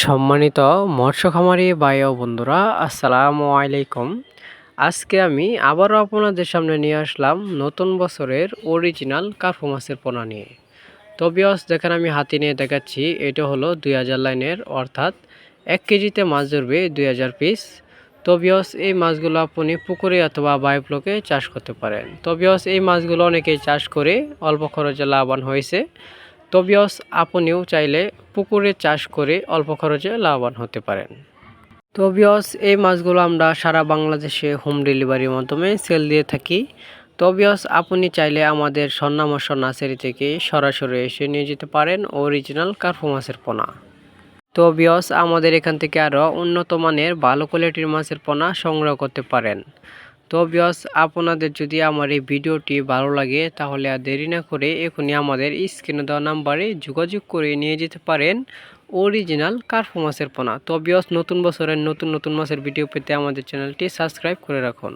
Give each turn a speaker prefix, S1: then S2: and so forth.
S1: সম্মানিত মৎস্য খামারি ও বন্ধুরা, আসসালামু আলাইকুম। আজকে আমি আবারও আপনাদের সামনে নিয়ে আসলাম নতুন বছরের অরিজিনাল কার্পু মাছের পোনা নিয়ে। তো বিয়স দেখেন আমি হাতি নিয়ে দেখাচ্ছি, এটা হলো দুই হাজার লাইনের, অর্থাৎ এক কেজিতে মাছ ধরবে দুই হাজার পিস তো বিয়স এই মাছগুলো আপনি পুকুরে অথবা বায়োপ্লকে চাষ করতে পারেন। তো বিয়স এই মাছগুলো অনেকেই চাষ করে অল্প খরচে লাভবান হয়েছে। তো বিয়স আপনিও চাইলে পুকুরে চাষ করে অল্প খরচে লাভবান হতে পারেন। তো এই মাছগুলো আমরা সারা বাংলাদেশে হোম ডেলিভারির মাধ্যমে সেল দিয়ে থাকি। তো আপনি চাইলে আমাদের স্বর্ণামর্ষ নার্সারি থেকে সরাসরি এসে নিয়ে যেতে পারেন অরিজিনাল কার্পু মাছের পোনা। তো বিয়স আমাদের এখান থেকে আরও উন্নত মানের ভালো কোয়ালিটির মাছের পোনা সংগ্রহ করতে পারেন। তো বিয়স আপনাদের যদি আমার এই ভিডিওটি ভালো লাগে, তাহলে আর দেরি না করে এখনই আমাদের স্ক্রিনে দেওয়া নাম্বারে যোগাযোগ করে নিয়ে যেতে পারেন। অরিজিনাল কার্পু মাছের পোনা। তো বিয়স নতুন বছরের নতুন নতুন মাসের ভিডিও পেতে আমাদের চ্যানেলটি সাবস্ক্রাইব করে রাখুন।